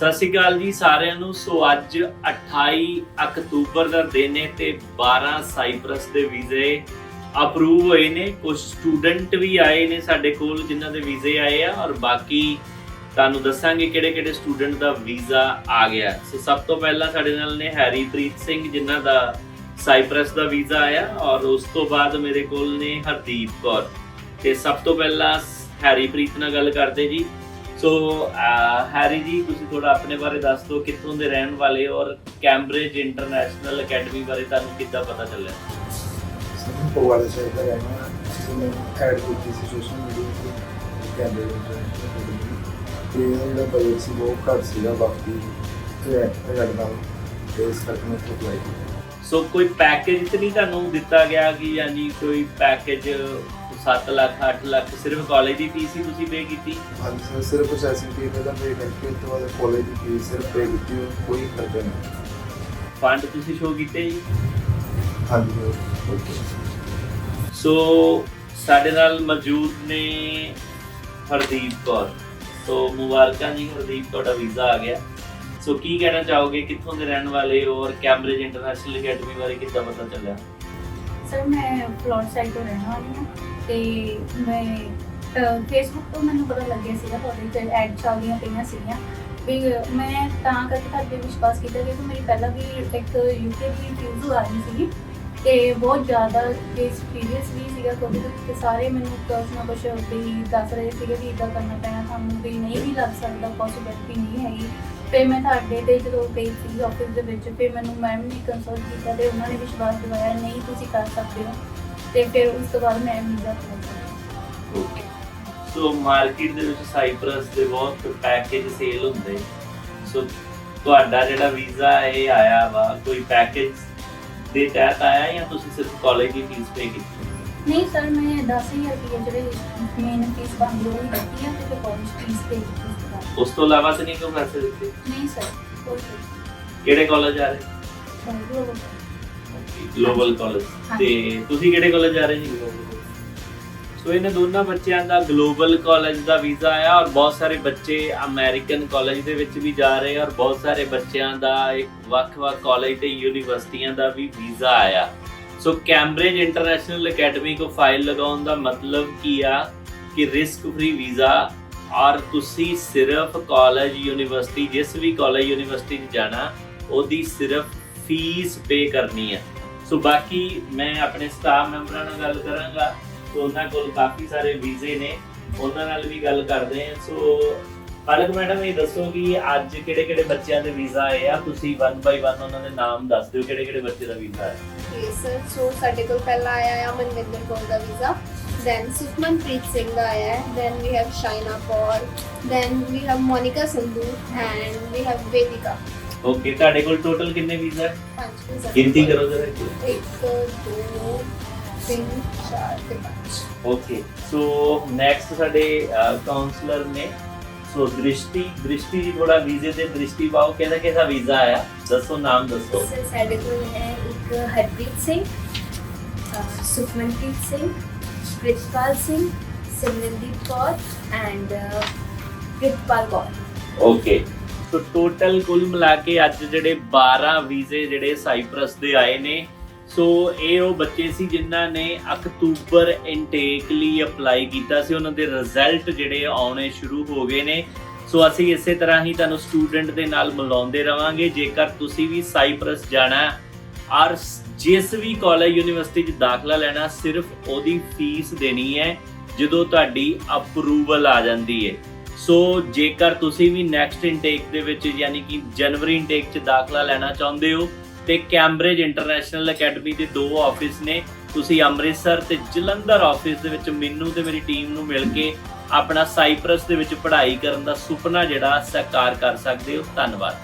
ਸਤਿ ਸ਼੍ਰੀ ਅਕਾਲ ਜੀ ਸਾਰਿਆਂ ਨੂੰ। ਸੋ ਅੱਜ 28 ਅਕਤੂਬਰ ਦਾ ਦਿਨ ਹੈ ਤੇ 12 ਸਾਈਪਰਸ ਦੇ ਵੀਜ਼ੇ ਅਪਰੂਵ ਹੋਏ ਨੇ। ਕੁਝ ਸਟੂਡੈਂਟ ਵੀ ਆਏ ਨੇ ਸਾਡੇ ਕੋਲ ਜਿਨ੍ਹਾਂ ਦੇ ਵੀਜ਼ੇ ਆਏ ਆ ਔਰ ਬਾਕੀ ਤੁਹਾਨੂੰ ਦੱਸਾਂਗੇ ਕਿਹੜੇ ਕਿਹੜੇ ਸਟੂਡੈਂਟ ਦਾ ਵੀਜ਼ਾ ਆ ਗਿਆ। ਸੋ ਸਭ ਤੋਂ ਪਹਿਲਾਂ ਸਾਡੇ ਨਾਲ ਨੇ ਹੈਰੀਪ੍ਰੀਤ ਸਿੰਘ ਜਿਨ੍ਹਾਂ ਦਾ ਸਾਈਪਰਸ ਦਾ ਵੀਜ਼ਾ ਆਇਆ ਔਰ ਉਸ ਤੋਂ ਬਾਅਦ ਮੇਰੇ ਕੋਲ ਨੇ ਹਰਦੀਪ ਕੌਰ। ਤੇ ਸਭ ਤੋਂ ਪਹਿਲਾਂ ਹੈਰੀਪ੍ਰੀਤ ਨਾਲ ਗੱਲ ਕਰਦੇ ਜੀ। ਸੋ ਹੈਰੀ ਜੀ ਤੁਸੀਂ ਥੋੜਾ ਆਪਣੇ ਬਾਰੇ ਦੱਸ ਦਿਓ ਕਿੱਥੋਂ ਦੇ ਰਹਿਣ ਵਾਲੇ ਹੋ ਔਰ ਕੈਂਬਰਿਜ ਇੰਟਰਨੈਸ਼ਨਲ ਅਕੈਡਮੀ ਬਾਰੇ ਤੁਹਾਨੂੰ ਕਿੱਦਾਂ ਪਤਾ ਚੱਲਿਆ? ਸਾਨੂੰ ਪਵਾੜੇ ਸਾਹਿਬ ਦਾ ਰਹਿਣਾ ਜਿਵੇਂ ਐਡ ਕੀਤੀ ਸੀ ਸੋਸ਼ਲ ਮੀਡੀਆ ਤੇ ਕੈਮਰੇ ਤੇ ਇਹਦਾ ਬਜਟ ਸੀ ਬਹੁਤ ਘੱਟ ਸੀਗਾ ਬਾਕੀ ਇਹ ਲੱਗਦਾ ਤੇ ਇਸ ਕਰਕੇ ਮੈਂ ਅਪਲਾਈ ਕੀਤਾ। ਸੋ ਕੋਈ ਪੈਕੇਜ ਤੇ ਨਹੀਂ ਤੁਹਾਨੂੰ ਦਿੱਤਾ ਗਿਆ ਕਿ ਯਾਨੀ ਕੋਈ ਪੈਕੇਜ 7 ਲੱਖ 8 ਲੱਖ ਸਿਰਫ ਕਾਲਜ ਦੀ ਫੀਸ ਹੀ ਤੁਸੀਂ ਪੇ ਕੀਤੀ? ਹਾਂਜੀ ਸਰ ਸਿਰਫ ਪ੍ਰੋਸੈਸਿੰਗ ਫੀ ਦਾ ਪੇ ਕਰਕੇ ਤੋਂ ਬਾਅਦ ਕਾਲਜ ਦੀ ਫੀਸ ਸਿਰਫ ਪੇ ਕੀਤੀ ਹੋਰ ਕੋਈ ਖਰਚਾ ਨਹੀਂ। ਫੰਡ ਤੁਸੀਂ ਸ਼ੋ ਕੀਤੇ ਜੀ? ਹਾਂਜੀ ਓਕੇ ਸੋ ਸਾਡੇ ਨਾਲ ਮੌਜੂਦ ਨੇ ਹਰਦੀਪ ਕੌਰ। ਸੋ ਮੁਬਾਰਕਾਂ ਜੀ ਹਰਦੀਪ ਤੁਹਾਡਾ ਵੀਜ਼ਾ ਆ ਗਿਆ। ਸੋ ਕੀ ਕਹਿਣਾ ਚਾਹੋਗੇ? ਕਿੱਥੋਂ ਦੇ ਰਹਿਣ ਵਾਲੇ ਹੋ ਔਰ ਕੈਂਬਰਿਜ ਇੰਟਰਨੈਸ਼ਨਲ ਅਕੈਡਮੀ ਬਾਰੇ ਕਿੱਦਾਂ ਪਤਾ ਚੱਲਿਆ? ਸਰ, ਮੈਂ ਫਲੋਰ ਸਾਈਡ ਤੋਂ ਰਹਿਣ ਵਾਲੀ ਹਾਂ ਤੇ ਮੈਂ ਫੇਸਬੁੱਕ ਤੋਂ ਮੈਨੂੰ ਪਤਾ ਲੱਗਿਆ ਸੀਗਾ ਤੁਹਾਡੇ ਤੇ ਐਡ ਚੱਲਦੀਆਂ ਪਈਆਂ ਸੀਗੀਆਂ ਵੀ ਮੈਂ ਤਾਂ ਕਰਕੇ ਤੁਹਾਡੇ ਵਿਸ਼ਵਾਸ ਕੀਤਾ ਕਿ ਮੇਰੀ ਪਹਿਲਾਂ ਵੀ ਇੱਕ ਯੂਕੇ ਦੀ ਰਿਵਿਊ ਆ ਰਹੀ ਸੀਗੀ। ਤੇ ਬਹੁਤ ਜ਼ਿਆਦਾ ਕੇਸ ਸੀਰੀਅਸ ਵੀ ਸੀਗਾ ਕੋਵਿਡ ਤੇ ਸਾਰੇ ਮੈਨੂੰ ਕੁਛ ਨਾ ਕੁਛ ਵੀ ਦੱਸ ਰਹੇ ਸੀਗੇ ਵੀ ਇਦਾਂ ਕਰਨਾ ਪੈਣਾ ਤੁਹਾਨੂੰ ਵੀ ਨਹੀਂ ਵੀ ਲੱਗ ਸਕਦਾ ਪੋਸੀਬਿਲਿਟੀ ਨਹੀਂ ਹੈਗੀ। ਤੇ ਮੈਂ ਤੁਹਾਡੇ ਤੇ ਜਦੋਂ ਗਈ ਸੀ ਆਫਿਸ ਦੇ ਵਿੱਚ, ਫਿਰ ਮੈਨੂੰ ਮੈਮ ਨੇ ਕੰਸਲਟ ਕੀਤਾ ਤੇ ਉਹਨਾਂ ਨੇ ਵਿਸ਼ਵਾਸ ਦਿਵਾਇਆ, ਨਹੀਂ ਤੁਸੀਂ ਕਰ ਸਕਦੇ ਹੋ। ਤੇ ਫਿਰ ਉਸ ਤੋਂ ਬਾਅਦ ਮੈਂ ਵੀਜ਼ਾ ਅਪਲਾਈ ਕੀਤਾ ਓਕੇ ਸੋ ਮਾਰਕੀਟ ਦੇ ਵਿੱਚ ਸਾਈਪਰਸ ਦੇ ਬਹੁਤ ਪੈਕੇਜ ਸੇਲ ਹੁੰਦੇ। ਸੋ ਤੁਹਾਡਾ ਜਿਹੜਾ ਵੀਜ਼ਾ ਇਹ ਆਇਆ ਵਾ, ਕੋਈ ਪੈਕੇਜ ਦੇ ਤਹਿਤ ਆਇਆ ਜਾਂ ਤੁਸੀਂ ਸਿਰਫ ਕਾਲਜ ਦੀ ਫੀਸ ਪੇ ਕੀਤੀ? ਨਹੀਂ ਸਰ ਮੈਂ 10000 ਰੁਪਏ ਜਿਹੜੇ ਮੇਨ ਫੀਸ ਉਹ ਹੀ ਦਿੱਤੀ ਹੈ ਤੇ ਫਿਰ ਕਾਲਜ ਫੀਸ ਦੇ ਦਿੱਤੀ ਉਸ ਤੋਂ ਬਾਅਦ। ਉਸ ਤੋਂ ਇਲਾਵਾ ਤਾਂ ਨਹੀਂ ਕੋਈ ਪੈਸੇ ਦਿੱਤੇ? ਨਹੀਂ ਸਰ ਕਿਹੜੇ ਕਾਲਜ ਆ ਰਹੇ? ਉਹ ਗਲੋਬਲ ਕਾਲਜ ਤੇ ਤੁਸੀਂ ਕਿਹੜੇ ਕਾਲਜ ਜਾ ਰਹੇ ਜੀ? ਸੋ ਇਹਨਾਂ ਦੋਨਾਂ ਬੱਚਿਆਂ ਦਾ ਗਲੋਬਲ ਕਾਲਜ ਦਾ ਵੀਜ਼ਾ ਆਇਆ ਔਰ ਬਹੁਤ ਸਾਰੇ ਬੱਚੇ ਅਮਰੀਕਨ ਕਾਲਜ ਦੇ ਵਿੱਚ ਵੀ ਜਾ ਰਹੇ ਔਰ ਬਹੁਤ ਸਾਰੇ ਬੱਚਿਆਂ ਦਾ ਇੱਕ ਵੱਖ-ਵੱਖ ਕਾਲਜ ਤੇ ਯੂਨੀਵਰਸਿਟੀਆਂ ਦਾ ਵੀ ਵੀਜ਼ਾ ਆਇਆ ਸੋ ਕੈਂਬਰਿਜ ਇੰਟਰਨੈਸ਼ਨਲ ਅਕੈਡਮੀ ਕੋ ਫਾਈਲ ਲਗਾਉਣ ਦਾ ਮਤਲਬ ਕੀ ਆ? ਕਿ ਰਿਸਕ ਫ੍ਰੀ ਵੀਜ਼ਾ ਔਰ ਤੁਸੀਂ ਸਿਰਫ ਕਾਲਜ ਯੂਨੀਵਰਸਿਟੀ ਜਿਸ ਵੀ ਕਾਲਜ ਯੂਨੀਵਰਸਿਟੀ 'ਚ ਜਾਣਾ, ਉਹਦੀ ਸਿਰਫ ਫੀਸ ਪੇ ਕਰਨੀ ਹੈ ਸੋ ਬਾਕੀ ਮੈਂ ਆਪਣੇ ਸਟਾਫ ਮੈਂਬਰਾਂ ਨਾਲ ਗੱਲ ਕਰਾਂਗਾ। ਸੋ ਉਹਨਾਂ ਕੋਲ ਕਾਫੀ ਸਾਰੇ ਵੀਜ਼ੇ ਨੇ। ਉਹਨਾਂ ਨਾਲ ਵੀ ਗੱਲ ਕਰਦੇ ਹਾਂ। ਸੋ ਪਲਕ ਮੈਡਮ ਇਹ ਦੱਸੋ ਕਿ ਅੱਜ ਕਿਹੜੇ ਕਿਹੜੇ ਬੱਚਿਆਂ ਦੇ ਵੀਜ਼ਾ ਆਏ ਆ? ਤੁਸੀਂ ਵਨ ਬਾਈ ਵਨ ਉਹਨਾਂ ਦੇ ਨਾਮ ਦੱਸ ਦਿਓ ਕਿਹੜੇ ਕਿਹੜੇ ਬੱਚੇ ਦਾ ਵੀਜ਼ਾ ਹੈ Okay, ਸਰ ਸੋ ਸਾਡੇ ਕੋਲ ਪਹਿਲਾਂ ਆਇਆ ਆ ਮਨਵਿੰਦਰ ਕੌਰ ਦਾ ਵੀਜ਼ਾ। ਸਿੰਘ ਦਾ ਆਇਆ ਹੈ। Then we have Shaina Kaur then we have Monika Sandhu. And we have Vedika. Okay ਤੁਹਾਡੇ ਕੋਲ ਟੋਟਲ ਕਿੰਨੇ ਵੀਜ਼ਾ ਹੈ? ਪੰਜ ਵੀਜ਼ਾ। ਗਿਣਤੀ ਕਰੋ ਜਰਾ ਓਕੇ ਸੋ ਨੈਕਸਟ ਸਾਡੇ ਕਾਉਂਸਲਰ ਨੇ ਸੋ ਦ੍ਰਿਸ਼ਟੀ ਦ੍ਰਿਸ਼ਟੀ ਜੀ ਥੋੜਾ ਵੀਜ਼ੇ ਦੇ ਦ੍ਰਿਸ਼ਟੀ ਬਾਉ ਕਿਹਦਾ ਕਿਹਦਾ ਵੀਜ਼ਾ ਆਇਆ ਦੱਸੋ ਨਾਮ ਦੱਸੋ। ਸਾਡੇ ਕੋਲ ਹੈ ਇੱਕ Harpreet Singh Sukhmanpreet Singh Pritpal Singh Simrandeep Kaur and Pritpal Kaur. Okay so total ਕੁੱਲ ਮਿਲਾ ਕੇ ਅੱਜ ਜਿਹੜੇ 12 ਵੀਜ਼ੇ ਜਿਹੜੇ ਸਾਈਪ੍ਰਸ ਦੇ ਆਏ ਨੇ ਸੋ ਇਹ ਉਹ ਬੱਚੇ ਸੀ ਜਿਨ੍ਹਾਂ ਨੇ ਅਕਤੂਬਰ ਇਨਟੇਕ ਲਈ ਅਪਲਾਈ ਕੀਤਾ ਸੀ। ਉਹਨਾਂ ਦੇ ਰਿਜ਼ਲਟ ਜਿਹੜੇ ਆਉਣੇ ਸ਼ੁਰੂ ਹੋ ਗਏ ਨੇ। ਸੋ ਅਸੀਂ ਇਸੇ ਤਰ੍ਹਾਂ ਹੀ ਤੁਹਾਨੂੰ ਸਟੂਡੈਂਟ ਦੇ ਨਾਲ ਮਿਲਾਉਂਦੇ ਰਵਾਂਗੇ। ਜੇਕਰ ਤੁਸੀਂ ਵੀ ਸਾਈਪਰਸ ਜਾਣਾ ਹੈ ਔਰ ਜਿਸ ਵੀ ਕਾਲਜ ਯੂਨੀਵਰਸਿਟੀ 'ਚ ਦਾਖਲਾ ਲੈਣਾ, ਸਿਰਫ ਉਹਦੀ ਫੀਸ ਦੇਣੀ ਹੈ, ਜਦੋਂ ਤੁਹਾਡੀ ਅਪਰੂਵਲ ਆ ਜਾਂਦੀ ਹੈ। ਸੋ ਜੇਕਰ ਤੁਸੀਂ ਵੀ ਨੈਕਸਟ ਇਨਟੇਕ ਦੇ ਵਿੱਚ, ਯਾਨੀ ਕਿ ਜਨਵਰੀ ਇਨਟੇਕ 'ਚ ਦਾਖਲਾ ਲੈਣਾ ਚਾਹੁੰਦੇ ਹੋ ਤੇ ਕੈਂਬਰਿਜ ਇੰਟਰਨੈਸ਼ਨਲ ਅਕੈਡਮੀ ਦੇ ਦੋ ਆਫਿਸ ਨੇ। ਤੁਸੀਂ ਅੰਮ੍ਰਿਤਸਰ ਤੇ ਜਲੰਧਰ ਆਫਿਸ ਦੇ ਵਿੱਚ ਮੈਨੂੰ ਤੇ ਮੇਰੀ ਟੀਮ ਨੂੰ ਮਿਲ ਕੇ ਆਪਣਾ ਸਾਈਪਰਸ ਦੇ ਵਿੱਚ ਪੜ੍ਹਾਈ ਕਰਨ ਦਾ ਸੁਪਨਾ ਜਿਹੜਾ ਸਾਕਾਰ ਕਰ ਸਕਦੇ ਹੋ। ਧੰਨਵਾਦ।